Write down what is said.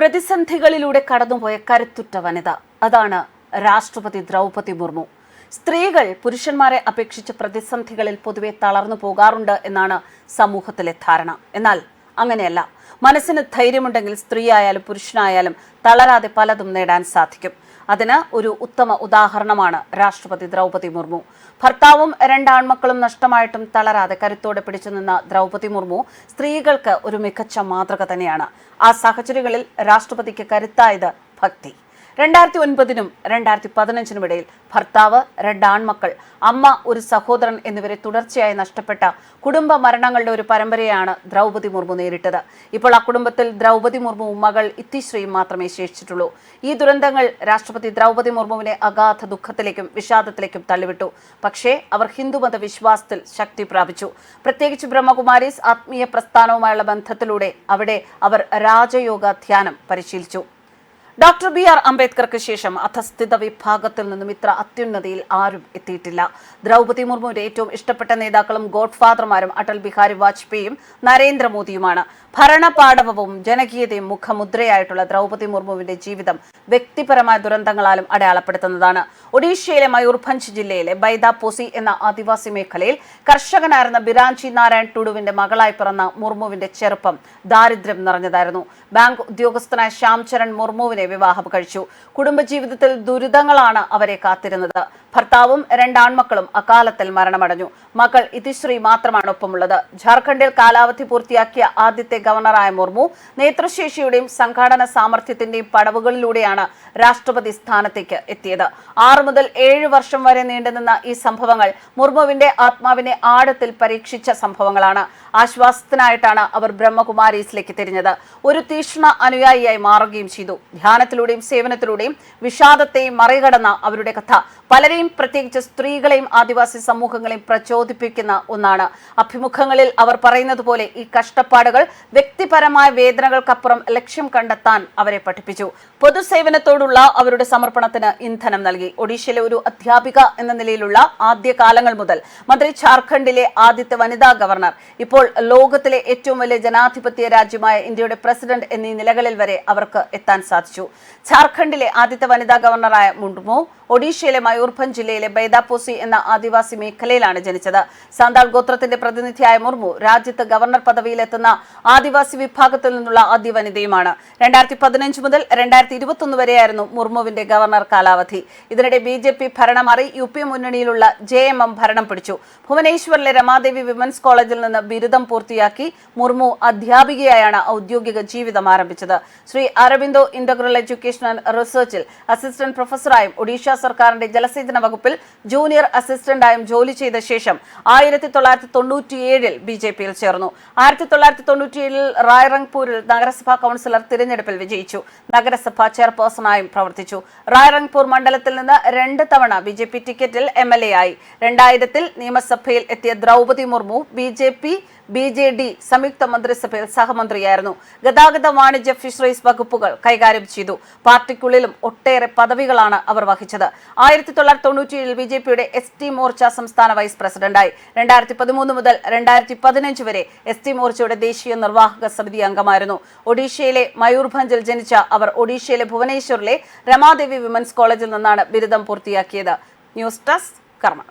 പ്രതിസന്ധികളിലൂടെ കടന്നുപോയ കരുത്തുറ്റ വനിത. അതാണ് രാഷ്ട്രപതി ദ്രൗപതി മുർമു. സ്ത്രീകൾ പുരുഷന്മാരെ അപേക്ഷിച്ച് പ്രതിസന്ധികളിൽ പൊതുവെ തളർന്നു പോകാറുണ്ട് എന്നാണ് സമൂഹത്തിലെ ധാരണ. എന്നാൽ അങ്ങനെയല്ല. മനസ്സിന് ധൈര്യമുണ്ടെങ്കിൽ സ്ത്രീയായാലും പുരുഷനായാലും തളരാതെ പലതും നേടാൻ സാധിക്കും. അതിന് ഒരു ഉത്തമ ഉദാഹരണമാണ് രാഷ്ട്രപതി ദ്രൗപതി മുർമു. ഭർത്താവും രണ്ടാൺമക്കളും നഷ്ടമായിട്ടും തളരാതെ കരുത്തോടെ പിടിച്ചു നിന്ന ദ്രൗപതി മുർമു സ്ത്രീകൾക്ക് ഒരു മികച്ച മാതൃക തന്നെയാണ്. ആ സാഹചര്യങ്ങളിൽ രാഷ്ട്രപതിക്ക് കരുത്തായത് ഭക്തി. രണ്ടായിരത്തി ഒൻപതിനും രണ്ടായിരത്തി പതിനഞ്ചിനും ഇടയിൽ ഭർത്താവ് രണ്ടാൺമക്കൾ അമ്മ ഒരു സഹോദരൻ എന്നിവരെ തുടർച്ചയായി നഷ്ടപ്പെട്ട കുടുംബ മരണങ്ങളുടെ ഒരു പരമ്പരയാണ് ദ്രൗപതി മുർമു നേരിട്ടത്. ഇപ്പോൾ ആ കുടുംബത്തിൽ ദ്രൗപതി മുർമുവും മകൾ ഇത്തിശ്രീയും മാത്രമേ ശേഷിച്ചിട്ടുള്ളൂ. ഈ ദുരന്തങ്ങൾ രാഷ്ട്രപതി ദ്രൗപതി മുർമുവിനെ അഗാധ ദുഃഖത്തിലേക്കും വിഷാദത്തിലേക്കും തള്ളിവിട്ടു. പക്ഷേ അവർ ഹിന്ദുമത വിശ്വാസത്തിൽ ശക്തി പ്രാപിച്ചു. പ്രത്യേകിച്ച് ബ്രഹ്മകുമാരീസ് ആത്മീയ പ്രസ്ഥാനവുമായുള്ള ബന്ധത്തിലൂടെ അവിടെ അവർ രാജയോഗ ധ്യാനം പരിശീലിച്ചു. ഡോക്ടർ ബി ആർ അംബേദ്കർക്ക് ശേഷം അധസ്ഥിത വിഭാഗത്തിൽ നിന്നും ഇത്ര അത്യുന്നതിയിൽ ആരും എത്തിയിട്ടില്ല. ദ്രൗപതി മുർമുവിന്റെ ഏറ്റവും ഇഷ്ടപ്പെട്ട നേതാക്കളും ഗോഡ് ഫാദർമാരും അടൽ ബിഹാരി വാജ്പേയിയും നരേന്ദ്രമോദിയുമാണ്. ഭരണപാടവവും ജനകീയതയും മുഖമുദ്രയായിട്ടുള്ള ദ്രൗപതി മുർമുവിന്റെ ജീവിതം വ്യക്തിപരമായ ദുരന്തങ്ങളാലും അടയാളപ്പെടുത്തുന്നതാണ്. ഒഡീഷയിലെ മയൂർഭഞ്ച് ജില്ലയിലെ ബൈദാപോസി എന്ന ആദിവാസി മേഖലയിൽ കർഷകനായിരുന്ന ബിരാഞ്ചി നാരായൺ ടുഡുവിന്റെ മകളായി പിറന്ന മുർമുവിന്റെ ചെറുപ്പം ദാരിദ്ര്യം നിറഞ്ഞതായിരുന്നു. ബാങ്ക് ഉദ്യോഗസ്ഥനായ ശ്യാംചരൺ മുർമുവിനെ വിവാഹം കഴിച്ചു. കുടുംബജീവിതത്തിൽ ദുരിതങ്ങളാണ് അവരെ കാത്തിരുന്നത്. ഭർത്താവും രണ്ടാൺമക്കളും അകാലത്തിൽ മരണമടഞ്ഞു. മകൾ ഇതിശ്രീ മാത്രമാണ് ഒപ്പമുള്ളത്. ജാർഖണ്ഡിൽ കാലാവധി പൂർത്തിയാക്കിയ ആദ്യത്തെ ഗവർണറായ മുർമു നേതൃശേഷിയുടെയും സംഘാടന സാമർഥ്യത്തിന്റെയും പടവുകളിലൂടെയാണ് രാഷ്ട്രപതി സ്ഥാനത്തേക്ക് എത്തിയത്. ആറു മുതൽ ഏഴ് വർഷം വരെ നീണ്ടുനിന്ന ഈ സംഭവങ്ങൾ മുർമുവിന്റെ ആത്മാവിനെ ആഴത്തിൽ പരീക്ഷിച്ച സംഭവങ്ങളാണ്. ആശ്വാസത്തിനായിട്ടാണ് അവർ ബ്രഹ്മകുമാരീസിലേക്ക് തിരിഞ്ഞത്. ഒരു തീക്ഷ്ണ അനുയായിയായി മാറുകയും ചെയ്തു. ധ്യാനത്തിലൂടെയും സേവനത്തിലൂടെയും വിഷാദത്തെയും മറികടന്ന അവരുടെ കഥ. പലരെയും പ്രത്യേകിച്ച് സ്ത്രീകളെയും ആദിവാസി സമൂഹങ്ങളെയും പ്രചോദിപ്പിക്കുന്ന ഒന്നാണ്. അഭിമുഖങ്ങളിൽ അവർ പറയുന്നത് പോലെ ഈ കഷ്ടപ്പാടുകൾ വ്യക്തിപരമായ വേദനകൾക്കപ്പുറം ലക്ഷ്യം കണ്ടെത്താൻ അവരെ പഠിപ്പിച്ചു. പൊതുസേവനത്തോടുള്ള അവരുടെ സമർപ്പണത്തിന് ഇന്ധനം നൽകി. ഒഡീഷയിലെ ഒരു അധ്യാപിക എന്ന നിലയിലുള്ള ആദ്യ കാലങ്ങൾ മുതൽ മന്ത്രി ഝാർഖണ്ഡിലെ ആദ്യത്തെ വനിതാ ഗവർണർ ഇപ്പോൾ ലോകത്തിലെ ഏറ്റവും വലിയ ജനാധിപത്യ രാജ്യമായ ഇന്ത്യയുടെ പ്രസിഡന്റ് എന്നീ നിലകളിൽ വരെ അവർക്ക് എത്താൻ സാധിച്ചു. ഝാർഖണ്ഡിലെ ആദ്യത്തെ വനിതാ ഗവർണറായ മുർമു ഒഡീഷയിലെ മയൂർഭഞ്ച് ജില്ലയിലെ ബൈദാപോസി എന്ന ആദിവാസി മേഖലയിലാണ് ജനിച്ചത്. സാന്താൾ ഗോത്രത്തിന്റെ പ്രതിനിധിയായ മുർമു രാജ്യത്ത് ഗവർണർ പദവിയിലെത്തുന്ന ആദിവാസി വിഭാഗത്തിൽ നിന്നുള്ള ആദ്യ വനിതയുമാണ്. രണ്ടായിരത്തി പതിനഞ്ച് മുതൽ രണ്ടായിരത്തി ഇരുപത്തൊന്ന് വരെയായിരുന്നു മുർമുവിന്റെ ഗവർണർ കാലാവധി. ഇതിനിടെ ബി ജെ പി ഭരണം മാറി യു പി മുന്നണിയിലുള്ള ജെ എം എം ഭരണം പിടിച്ചു. ഭുവനേശ്വറിലെ രമാദേവി വിമൻസ് കോളേജിൽ നിന്ന് ബിരുദം പൂർത്തിയാക്കി മുർമു അധ്യാപികയായാണ് ഔദ്യോഗിക ജീവിതം ആരംഭിച്ചത്. Shri Aurobindo integral education and റിസർച്ചിൽ assistant പ്രൊഫസറായും ഒഡീഷ സർക്കാരിന്റെ ജലസേചന വകുപ്പിൽ ജൂനിയർ അസിസ്റ്റന്റായും ജോലി ചെയ്ത ശേഷം ആയിരത്തി തൊള്ളായിരത്തി തൊണ്ണൂറ്റിയേഴിൽ ബി ജെ പിയിൽ ചേർന്നു. ആയിരത്തി തൊള്ളായിരത്തി തൊണ്ണൂറ്റിയേഴിൽ റായ്റംഗ്പൂരിൽ നഗരസഭാ കൌൺസിലർ തിരഞ്ഞെടുപ്പിൽ വിജയിച്ചു. നഗരസഭാ ചെയർപേഴ്സണായും പ്രവർത്തിച്ചു. റായ്റംഗ്പൂർ മണ്ഡലത്തിൽ നിന്ന് രണ്ട് തവണ ബി ജെ പി ടിക്കറ്റിൽ എം എൽ എ ആയി. രണ്ടായിരത്തിൽ നിയമസഭയിൽ എത്തിയ Draupadi Murmu B J P B J D സംയുക്ത മന്ത്രിസഭയിൽ സഹമന്ത്രിയായിരുന്നു. ഗതാഗത വാണിജ്യ ഫിഷറീസ് വകുപ്പുകൾ കൈകാര്യം ചെയ്തു. പാർട്ടിക്കുള്ളിലും ഒട്ടേറെ പദവികളാണ് അവർ വഹിച്ചത്. ആയിരത്തി തൊള്ളായിരത്തി തൊണ്ണൂറ്റിയേഴിൽ ബി ജെ പിയുടെ എസ് ടി മോർച്ച സംസ്ഥാന വൈസ് പ്രസിഡന്റായി. രണ്ടായിരത്തി പതിമൂന്ന് മുതൽ രണ്ടായിരത്തി പതിനഞ്ച് വരെ എസ് ടി മോർച്ചയുടെ ദേശീയ നിർവാഹക സമിതി അംഗമായിരുന്നു. ഒഡീഷയിലെ മയൂർഭഞ്ചിൽ ജനിച്ച അവർ ഒഡീഷയിലെ ഭുവനേശ്വറിലെ രമാദേവി വിമൻസ് കോളേജിൽ നിന്നാണ് ബിരുദം പൂർത്തിയാക്കിയത്. ന്യൂസ് ഡെസ്ക് കർമ്മ